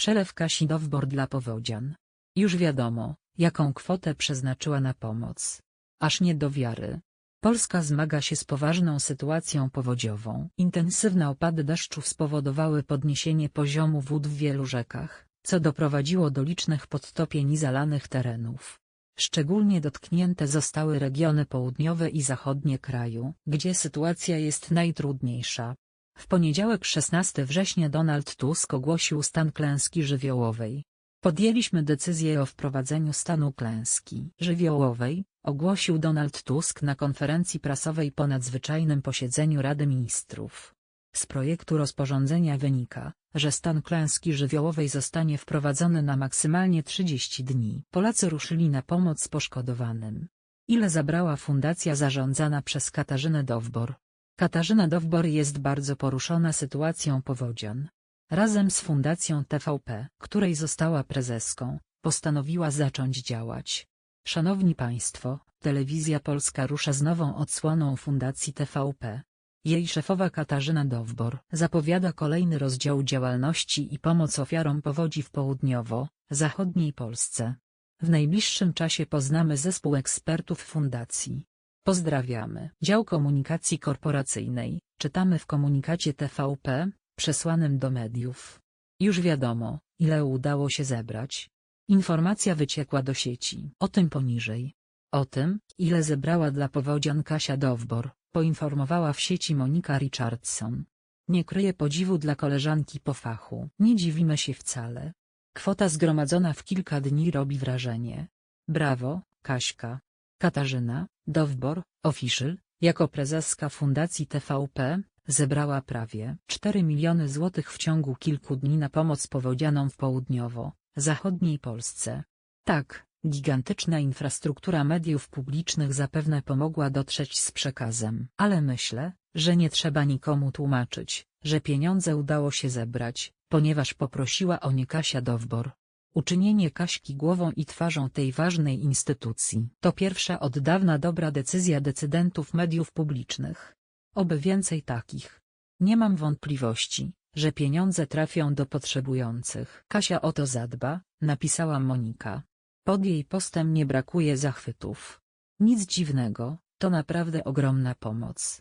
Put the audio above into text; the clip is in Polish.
Przelew Kasi Dowbor dla powodzian. Już wiadomo, jaką kwotę przeznaczyła na pomoc. Aż nie do wiary. Polska zmaga się z poważną sytuacją powodziową. Intensywne opady deszczów spowodowały podniesienie poziomu wód w wielu rzekach, co doprowadziło do licznych podtopień i zalanych terenów. Szczególnie dotknięte zostały regiony południowe i zachodnie kraju, gdzie sytuacja jest najtrudniejsza. W poniedziałek 16 września Donald Tusk ogłosił stan klęski żywiołowej. Podjęliśmy decyzję o wprowadzeniu stanu klęski żywiołowej, ogłosił Donald Tusk na konferencji prasowej po nadzwyczajnym posiedzeniu Rady Ministrów. Z projektu rozporządzenia wynika, że stan klęski żywiołowej zostanie wprowadzony na maksymalnie 30 dni. Polacy ruszyli na pomoc poszkodowanym. Ile zabrała fundacja zarządzana przez Katarzynę Dowbor? Katarzyna Dowbor jest bardzo poruszona sytuacją powodzian. Razem z Fundacją TVP, której została prezeską, postanowiła zacząć działać. Szanowni Państwo, Telewizja Polska rusza z nową odsłoną Fundacji TVP. Jej szefowa Katarzyna Dowbor zapowiada kolejny rozdział działalności i pomoc ofiarom powodzi w południowo-zachodniej Polsce. W najbliższym czasie poznamy zespół ekspertów fundacji. Pozdrawiamy. Dział Komunikacji Korporacyjnej, czytamy w komunikacie TVP, przesłanym do mediów. Już wiadomo, ile udało się zebrać. Informacja wyciekła do sieci. O tym poniżej. O tym, ile zebrała dla powodzian Kasia Dowbor, poinformowała w sieci Monika Richardson. Nie kryje podziwu dla koleżanki po fachu. Nie dziwimy się wcale. Kwota zgromadzona w kilka dni robi wrażenie. Brawo, Kaśka. Katarzyna, Dowbor, official, jako prezeska Fundacji TVP, zebrała prawie 4 miliony złotych w ciągu kilku dni na pomoc powodzianom w południowo-zachodniej Polsce. Tak, gigantyczna infrastruktura mediów publicznych zapewne pomogła dotrzeć z przekazem. Ale myślę, że nie trzeba nikomu tłumaczyć, że pieniądze udało się zebrać, ponieważ poprosiła o nie Kasia Dowbor. Uczynienie Kaśki głową i twarzą tej ważnej instytucji to pierwsza od dawna dobra decyzja decydentów mediów publicznych. Oby więcej takich. Nie mam wątpliwości, że pieniądze trafią do potrzebujących. Kasia o to zadba, napisała Monika. Pod jej postem nie brakuje zachwytów. Nic dziwnego, to naprawdę ogromna pomoc.